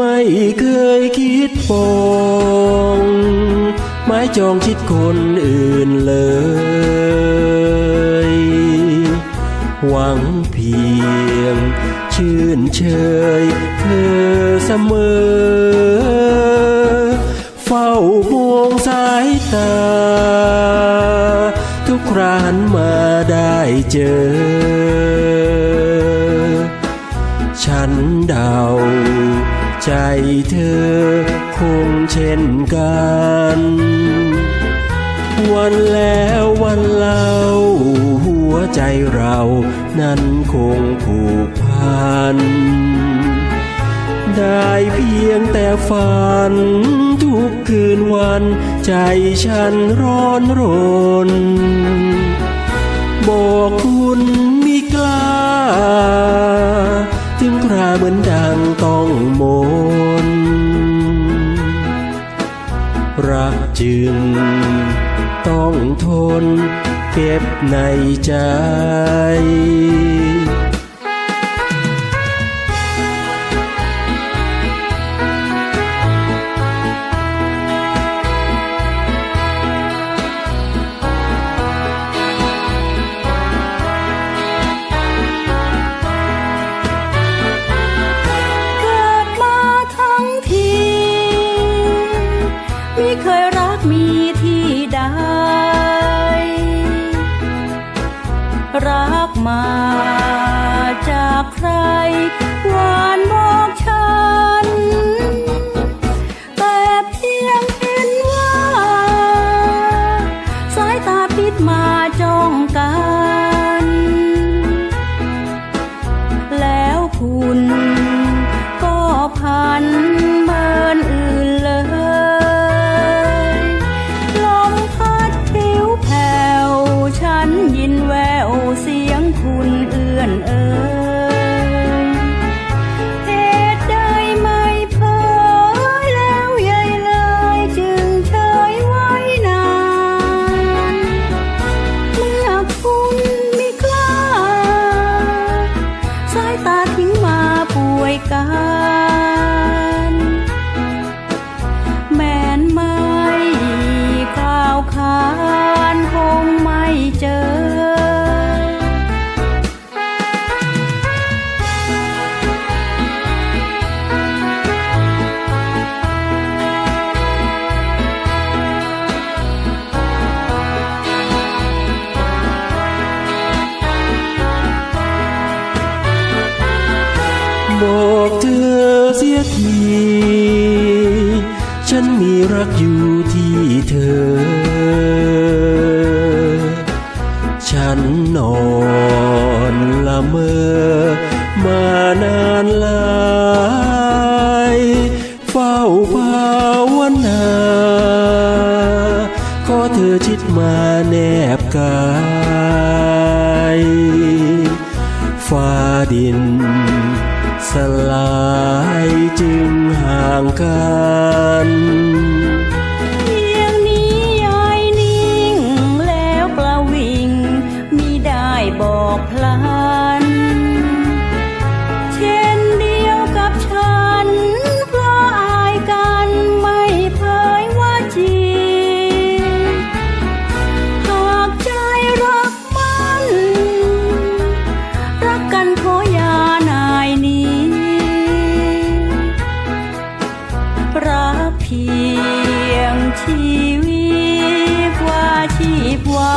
ไม่เคยคิดปองไม้จองชิดคนอื่นเลย หวังเพียง ชื่นเชยเธอเสมอ เฝ้ามองสายตา ทุกครานมาได้เจอ ใจเธอคงเช่นกัน วันแล้ววันเล่าหัวใจเรานั้นคงผูกพัน ได้เพียงแต่ฝัน ทุกคืนวันใจฉันร้อนรน บอกคุณมิกล้า ถึงคราเหมือนดังต้องมน รักจึงต้องทนเก็บในใจ ไม่เคยรักมีที่ใด รักมาจากใครหวานบอกฉัน แต่เพียงเห็นว่า สายตาพิษมาจ้องกัน แล้วคุณก็พัน รักอยู่ที่เธอ ฉันนอนละเมอ มานานหลายเฝ้าภาวนาขอเธอชิดมาแนบกายฟ้าดินสลายจึงห่างกัน อกพลัน เช่นเดียวกับฉัน เพราะอายกันไม่เผยว่าจริง หากใจรักมัน รักกันขอยานายนี้ รักเพียงชีวิตว่าชีพหวา